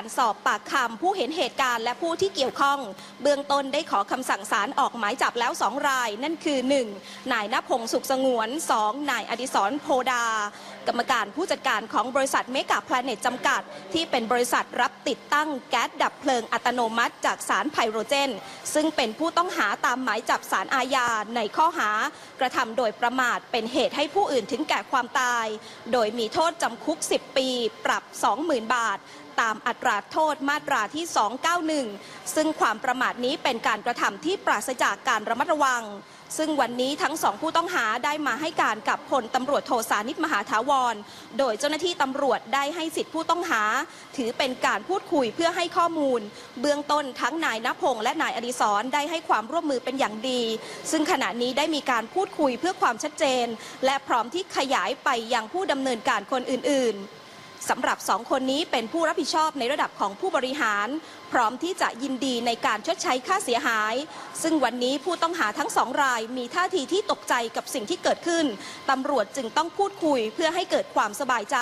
การสอบปากคำผู้เห็นเหตุการณ์และผู้ที่เกี่ยวข้อง เบื้องต้นได้ขอคำสั่งศาลออกหมายจับแล้ว 2 ราย นั่นคือ 1. นายณพงศ์สุขสงวน 2. นายอดิศรโพดา กรรมการผู้จัดการของบริษัทเมกาแพลเน็ตจำกัด ที่เป็นบริษัทรับติดตั้งแก๊สดับเพลิงอัตโนมัติจากสารไพโรเจน ซึ่งเป็นผู้ต้องหาตามหมายจับสารอาญาในข้อหากระทำโดยประมาทเป็นเหตุให้ผู้อื่นถึงแก่ความตาย โดยมีโทษจำคุก 10 ปี ปรับ 20,000 บาท ตามอัตราโทษมาตราที่ 291 ซึ่งความประมาทนี้เป็นการกระทำที่ปราศจากการระมัดระวัง ซึ่งวันนี้ทั้งสองผู้ต้องหาได้มาให้การกับพลตำรวจโทสานิตมหาถาวร โดยเจ้าหน้าที่ตำรวจได้ให้สิทธิผู้ต้องหา ถือเป็นการพูดคุยเพื่อให้ข้อมูล เบื้องต้นทั้งนายณพงษ์และนายอดิศรได้ให้ความร่วมมือเป็นอย่างดี ซึ่งขณะนี้ได้มีการพูดคุยเพื่อความชัดเจน และพร้อมที่ขยายไปยังผู้ดำเนินการคนอื่นๆ สำหรับสองคนนี้เป็นผู้รับผิดชอบในระดับของผู้บริหาร พร้อมที่จะยินดีในการชดใช้ค่าเสียหาย ซึ่งวันนี้ผู้ต้องหาทั้งสองรายมีท่าทีที่ตกใจกับสิ่งที่เกิดขึ้นตำรวจจึงต้องพูดคุยเพื่อให้เกิดความสบายใจ